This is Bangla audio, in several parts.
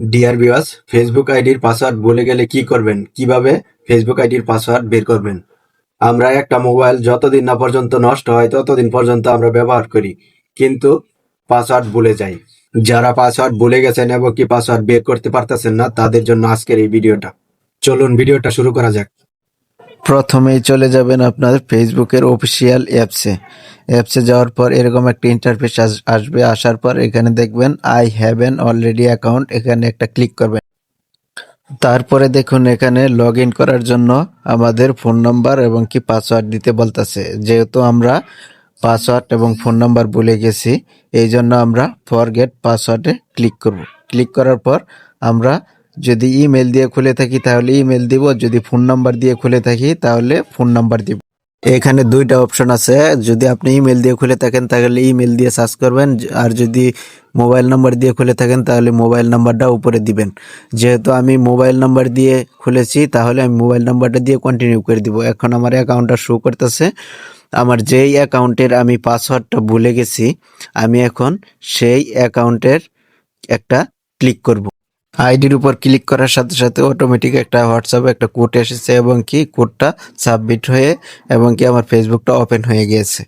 ডিয়ার ভিউয়ার্স ফেসবুক আইডির পাসওয়ার্ড ভুলে গেলে কি করবেন? কীভাবে ফেসবুক আইডির পাসওয়ার্ড বের করবেন? আমরা একটা মোবাইল যতদিন না পর্যন্ত নষ্ট হয়, ততদিন পর্যন্ত আমরা ব্যবহার করি, কিন্তু পাসওয়ার্ড ভুলে যাই। যারা পাসওয়ার্ড ভুলে গেছেন এবং কি পাসওয়ার্ড বের করতে পারতেছেন না, তাদের জন্য আজকের এই ভিডিওটা। চলুন ভিডিওটা শুরু করা যাক। প্রথমেই চলে যাবেন আপনার ফেসবুকের অফিসিয়াল অ্যাপসে অ্যাপসে যাওয়ার পর এরকম একটা ইন্টারফেস আসবে। আসার পর এখানে দেখবেন I have an already account এখানে একটা ক্লিক করবেন। তারপরে দেখুন এখানে লগ করার জন্য আমাদের ফোন নাম্বার এবং কি পাসওয়ার্ড দিতে বলতেছে। যেহেতু আমরা পাসওয়ার্ড এবং ফোন নাম্বার ভুলে গেছি, এই জন্য আমরা ফরগেট পাসওয়ার্ডে ক্লিক করব। ক্লিক করার পর আমরা যদি ইমেল দিয়ে খুলে থাকি, তাহলে ইমেল দিব। যদি ফোন নাম্বার দিয়ে খুলে থাকি, তাহলে ফোন নাম্বার দিব। এখানে দুইটা অপশন আছে। যদি আপনি ইমেল দিয়ে খুলে থাকেন, তাহলে ইমেল দিয়ে সার্চ করবেন। আর যদি মোবাইল নাম্বার দিয়ে খুলে থাকেন, তাহলে মোবাইল নাম্বারটা উপরে দিবেন। যেহেতু আমি মোবাইল নাম্বার দিয়ে খুলেছি, তাহলে আমি মোবাইল নাম্বারটা দিয়ে কন্টিনিউ করে দিব। এখন আমার অ্যাকাউন্টটা শো করতেছে। আমার যেই অ্যাকাউন্টের আমি পাসওয়ার্ডটা ভুলে গেছি, আমি এখন সেই অ্যাকাউন্টের একটা ক্লিক করব। আইডির উপর ক্লিক করার সাথে সাথে অটোমেটিক একটা হোয়াটসঅ্যাপে একটা কোড এসেছে এবং কি কোডটা সাবমিট হয়ে এবং কি আমার ফেসবুকটা ওপেন হয়ে গিয়েছে।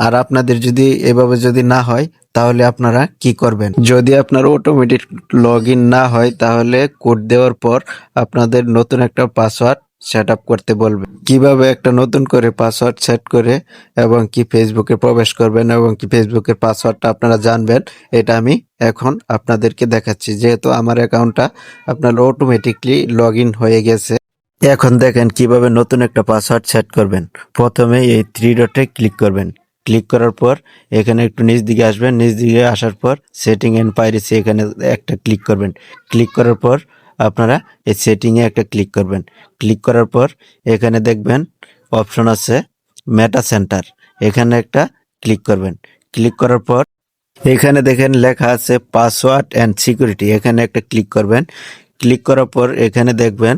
আর আপনাদের যদি এভাবে যদি না হয়, তাহলে আপনারা কি করবেন? যদি আপনার অটোমেটিক লগ না হয়, তাহলে কোড দেওয়ার পর আপনাদের নতুন একটা পাসওয়ার্ড সেট আপ করতে বলবে। কীভাবে একটা নতুন করে পাসওয়ার্ড সেট করে এবং কি ফেসবুকে প্রবেশ করবেন এবং কি ফেসবুকের পাসওয়ার্ডটা আপনারা জানবেন, এটা আমি এখন আপনাদেরকে দেখাচ্ছি। যেহেতু আমার অ্যাকাউন্টটা আপনার অটোমেটিকলি লগ হয়ে গেছে। এখন দেখেন কীভাবে নতুন একটা পাসওয়ার্ড সেট করবেন। প্রথমে এই থ্রি ডটে ক্লিক করবেন। ক্লিক করার পর এখানে একটু নিচ দিকে আসবেন। নিচ দিকে আসার পর সেটিং এন্ড পাইরেসি এখানে একটা ক্লিক করবেন। ক্লিক করার পর আপনারা এই সেটিংয়ে একটা ক্লিক করবেন। ক্লিক করার পর এখানে দেখবেন অপশন আছে মেটা সেন্টার এখানে একটা ক্লিক করবেন। ক্লিক করার পর এখানে দেখেন লেখা আছে পাসওয়ার্ড অ্যান্ড সিকিউরিটি এখানে একটা ক্লিক করবেন। ক্লিক করার পর এখানে দেখবেন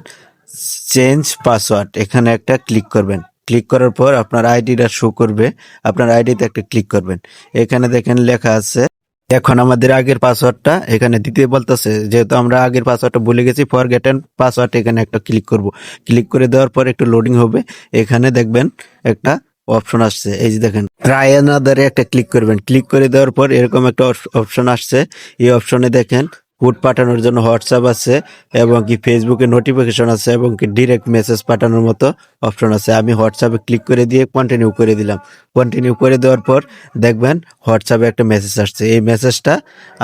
চেঞ্জ পাসওয়ার্ড এখানে একটা ক্লিক করবেন। ক্লিক করার পর আপনার আইডিটা শো করবে। আপনার আইডিতে একটা ক্লিক করবেন। এখানে দেখেন লেখা আছে এখন আমাদের আগের পাসওয়ার্ডটা এখানে দিতে বলতেছে, যেহেতু আমরা আগের পাসওয়ার্ডটা ভুলে গেছি ফরগেট এন্ড পাসওয়ার্ড এখানে একটা ক্লিক করব। ক্লিক করে দেওয়ার পর একটু লোডিং হবে। এখানে দেখবেন একটা অপশন আসছে। এই যে দেখেন ট্রাই অ্যানাদারে একটা ক্লিক করবেন। ক্লিক করে দেওয়ার পর এরকম একটা অপশন আসছে। এই অপশনে দেখেন কোড পাঠানোর জন্য হোয়াটসঅ্যাপ আছে এবং কি ফেসবুকে নোটিফিকেশন আছে এবং কি ডিরেক্ট মেসেজ পাঠানোর মতো অপশন আছে। আমি হোয়াটসঅ্যাপে ক্লিক করে দিয়ে কন্টিনিউ করে দিলাম। কন্টিনিউ করে দেওয়ার পর দেখবেন হোয়াটসঅ্যাপে একটা মেসেজ আসছে। এই মেসেজটা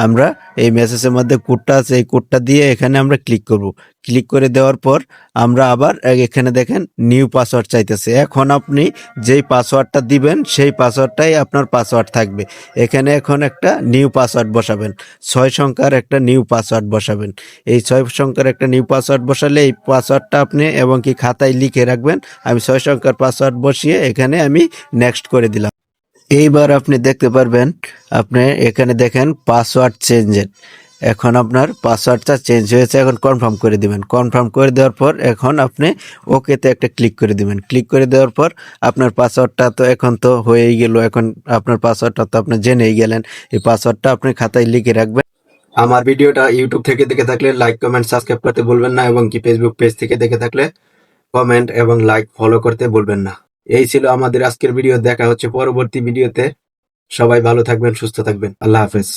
আমরা, এই মেসেজের মধ্যে কোডটা আছে, এই কোডটা দিয়ে এখানে আমরা ক্লিক করব। ক্লিক করে দেওয়ার পর আমরা আবার এখানে দেখেন নিউ পাসওয়ার্ড চাইতেছে। এখন আপনি যেই পাসওয়ার্ডটা দিবেন, সেই পাসওয়ার্ডটাই আপনার পাসওয়ার্ড থাকবে। এখানে এখন একটা নিউ পাসওয়ার্ড বসাবেন। ছয় সংখ্যার একটা নিউ পাসওয়ার্ড বসাবেন। এই ছয় সংখ্যার একটা নিউ পাসওয়ার্ড বসালে এই পাসওয়ার্ডটা আপনি এবং কি খাতায় লিখে রাখবেন। আমি ছয় সংখ্যার পাসওয়ার্ড বসিয়ে এখানে আমি নেক্সট করে দিলাম। এইবার আপনি দেখতে পারবেন, আপনি এখানে দেখেন পাসওয়ার্ড চেঞ্জের এখন আপনার পাসওয়ার্ডটা চেঞ্জ হয়েছে, এখন কনফার্ম করে দিবেন। কনফার্ম করে দেওয়ার পর এখন আপনি ওকেতে একটা ক্লিক করে দিবেন। ক্লিক করে দেওয়ার পর আপনার পাসওয়ার্ডটা তো এখন তো হয়েই গেল, এখন আপনার পাসওয়ার্ডটা তো আপনি জেনেই গেলেন। এই পাসওয়ার্ডটা আপনি খাতায় লিখে রাখবেন। আমার ভিডিওটা ইউটিউব থেকে দেখে থাকলে লাইক কমেন্ট সাবস্ক্রাইব করতে ভুলবেন না এবং কি ফেসবুক পেজ থেকে দেখে থাকলে কমেন্ট এবং লাইক ফলো করতে ভুলবেন না। এই ছিল আমাদের আজকের ভিডিও। দেখা হচ্ছে পরবর্তী ভিডিওতে। সবাই ভালো থাকবেন, সুস্থ থাকবেন। আল্লাহ হাফেজ।